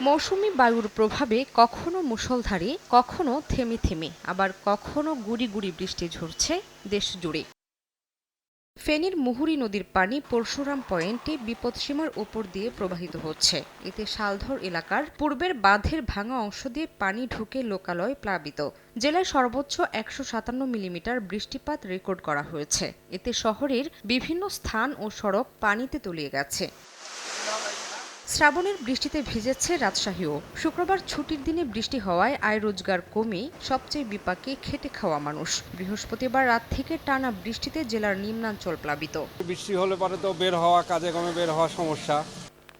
মৌসুমি বায়ুর প্রভাবে কখনো মুষলধারে, কখনো থেমে থেমে আবার কখনো গুড়ি গুড়ি বৃষ্টি ঝরছে দেশ জুড়ে ফেনীর মুহুরী নদীর পানি পরশুরাম পয়েন্টে বিপদসীমার উপর দিয়ে প্রবাহিত হচ্ছে। এতে শালধর এলাকার পূর্বের বাঁধের ভাঙা অংশ দিয়ে পানি ঢুকে লোকালয় প্লাবিত। জেলায় সর্বোচ্চ একশো সাতান্ন মিলিমিটার বৃষ্টিপাত রেকর্ড করা হয়েছে। এতে শহরের বিভিন্ন স্থান ও সড়ক পানিতে তলিয়ে গেছে। শ্রাবণের বৃষ্টিতে ভিজেছে রাজশাহীও। শুক্রবার ছুটির দিনে বৃষ্টি হওয়ায় আয় রোজগার কমে সবচেয়ে বিপাকে খেটে খাওয়া মানুষ। বৃহস্পতিবার রাত থেকে টানা বৃষ্টিতে জেলার নিম্নাঞ্চল প্লাবিত। বৃষ্টি হলে পরে তো বের হওয়া কাজে কমে বের হওয়া সমস্যা।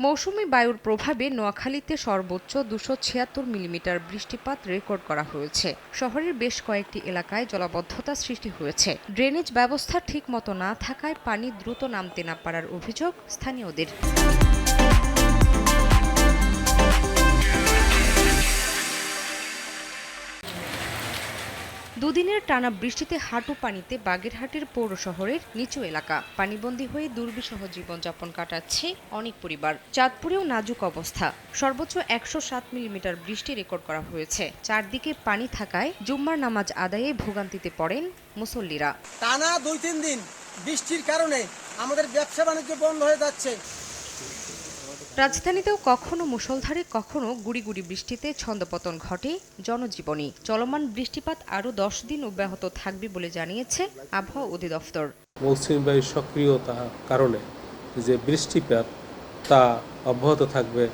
মৌসুমি বায়ুর প্রভাবে নোয়াখালীতে সর্বোচ্চ দুশো ছিয়াত্তর মিলিমিটার বৃষ্টিপাত রেকর্ড করা হয়েছে। শহরের বেশ কয়েকটি এলাকায় জলাবদ্ধতা সৃষ্টি হয়েছে। ড্রেনেজ ব্যবস্থা ঠিকমতো না থাকায় পানি দ্রুত নামতে না পারার অভিযোগ স্থানীয়দের। দুদিনের টানা বৃষ্টিতে হাঁটু পানিতে বাগেরহাটের পৌর শহরের নিচু এলাকা। পানিবন্দী হয়ে দুর্বিষহ জীবনযাপন কাটাচ্ছে অনেক পরিবার। চাঁদপুরেও নাজুক অবস্থা। সর্বোচ্চ একশো সাত মিলিমিটার বৃষ্টি রেকর্ড করা হয়েছে। চারদিকে পানি থাকায় জুম্মার নামাজ আদায়ে ভোগান্তিতে পড়েন মুসল্লিরা। টানা দুই তিন দিন বৃষ্টির কারণে আমাদের ব্যবসা বাণিজ্য বন্ধ হয়ে যাচ্ছে। রাজধানীতেও কখনো মুষলধারে, কখনো গুড়ি গুড়ি বৃষ্টিতে ছন্দপতন ঘটে জনজীবনী। চলমান বৃষ্টিপাত আরও দশ দিন অব্যাহত থাকবে বলে জানিয়েছে আবহাওয়া অধিদপ্তর। মৌসুমী বায়ুর সক্রিয়তা কারণে যে বৃষ্টিপাত, তা অব্যাহত থাকবে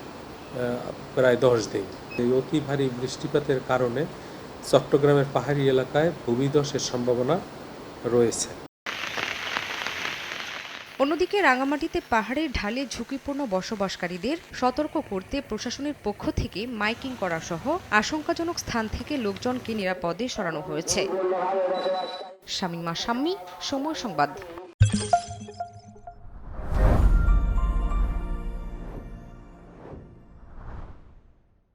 প্রায় দশ দিন। এই অতি ভারী বৃষ্টিপাতের কারণে চট্টগ্রামের পাহাড়ি এলাকায় ভূমিধসের সম্ভাবনা রয়েছে। অন্যদিকে রাঙামাটিতে পাহাড়ের ঢালে ঝুঁকিপূর্ণ বসবাসকারীদের সতর্ক করতে প্রশাসনের পক্ষ থেকে মাইকিং করা সহ আশঙ্কাজনক স্থান থেকে লোকজনকে নিরাপদে সরানো হয়েছে। সময় সংবাদ।